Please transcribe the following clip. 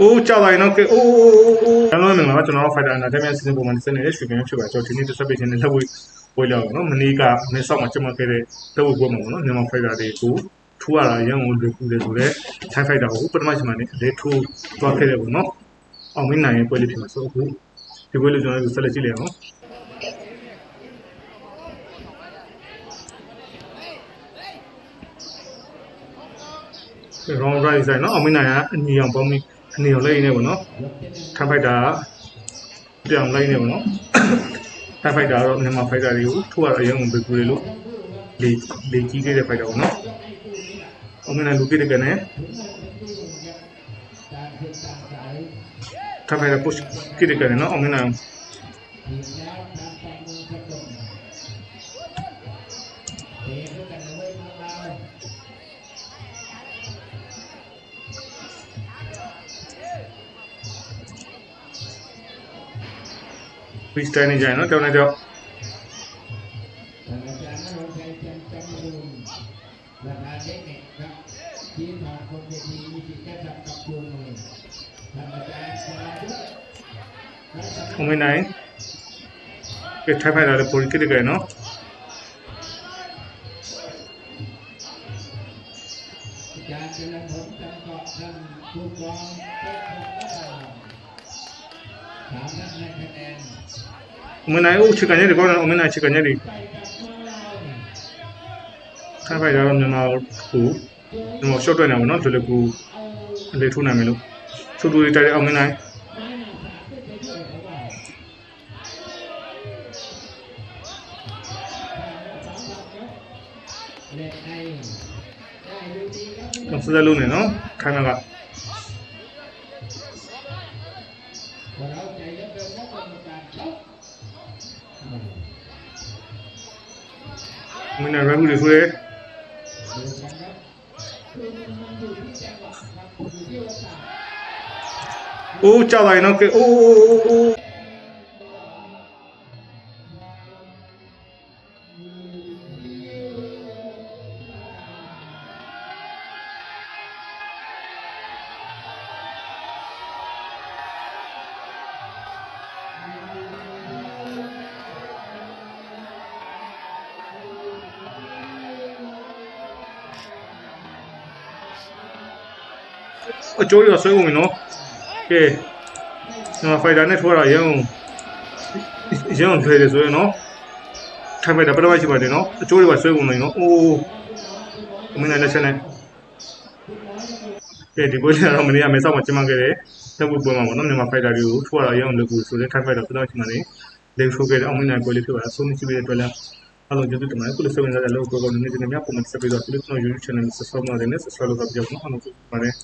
အိုးကြောက်လိုက်နော်ကဲအိုးအိုးအိုးအိုးကျွန်တော်မင်္ဂလာပါကျွန်တော် fighter နာတမြန်စီစဉ်ပုံမှန်စနေရွှေပြန်ဖြစ်ပါကျွန်တော်ဒီနေ့တစ်ဆက်ပေးခြင်းနဲ့လက်ဝဲပွဲလောက်နော်မနေ့ကမင်းဆောက်မှာကျမခဲ့တဲ့လက်ဝဲပွဲမှာပေါ့နော်မြန်မာ fighter တွေကိုထူရတာရန်ကုန်လူကူတယ်ဆိုတော့ Thai fighter ကိုပထမချိန်မှာနေလေထူသွားခဲ့တယ်ပေါ့နော်အောင်မင်းနိုင်ရဲ့ပွဲလေးဖြစ်မှာဆိုအခုဒီပွဲလေးကျွန်တော်တို့ဆက်လက်ကြည့်လိုက်အောင် wrong right side เนาะအောင်မင်းနိုင်ကအနီအောင်ပေါင်းပြီးအနီအောင်လိုက်နေပေါ့နော်ထပ်ဖိုက်တာကပြောင်းလိုက်နေပေါ့နော်ထပ်ဖိုက်တာကတော့မြန်မာဖိုက်တာတွေကိုထိုးရအရင်ကဘယ်ကူလေလို့လေလေကြီးခဲ့တဲ့ဖိုက်တာပေါ့နော်အောင်မင်းနိုင်လူပြတဲ့ကနေထပ်ဖိုက်တာ push ကြည့်တဲ့ကနေเนาะအောင်မင်းနိုင် freestyle နေကြရင်เนาะတောင်းနေတော့ รา ကဲထပ်ဖိုက်တာလည်းပိုကြည့်တဲ့ကနေเน Umenai u chicken yeri gora umenai chicken yeri. Kha bai da myanmar ku ဒီမှာ short တွေ့နေပါတော့လွယ်လွယ်ကူအလေးထိုးနိုင်မယ်လို့သူတို့တွေတိုက်တဲ့အောင်မင်းနိုင်မစလုံးနေနော်ခမ်းက พอเราใจแล้วเป็นว่าเป็นการชกมันอะไรพูดคุยโอ้เจ้าไหนน้องเกโอ้ အိုးအိုးအကျိုးရဆွဲကုန်ပြီနော်ကဲကျွန်တော်ဖိုက်တာနဲ့ထိုးတာရအောင်ရအောင်ထွေးတယ်ဆိုရင်နော်ထိုင်ပိုက်တာပထမရှိပါတယ်နော်အကျိုးတွေပါဆွဲကုန်ပြီနော်အိုးမင်းနဲ့လက်ချက်နဲ့ကဲဒီပွဲလေးကတော့မနေ့ကမဲဆောက်မှာကျင်းပခဲ့တဲ့တက်ဝပွဲမှာပေါ့နော်မြန်မာဖိုက်တာတွေကိုထိုးတာရအောင်လုပ်ကိုဆိုတဲ့ထိုင်ပိုက်တာပထမရှိပါတယ်လေထိုးခဲ့တဲ့အောင်မင်းနိုင်ပွဲလေးဖြစ်ပါအဆုံးမရှိတဲ့အတွက်လည်းအားလုံးကျေးဇူးတင်ပါတယ်ခုလိုဆက်ဝင်ကြတဲ့လောက်ကိုကောင်းနေနေများပုံမှန်ဆက်ပြီးတော့ဒီလိုကျွန်တော် YouTube channel ကို subscribe လုပ်နေ subscribe လုပ်ကြပါဦးနော်အားလုံးကျေးဇူးပါတယ်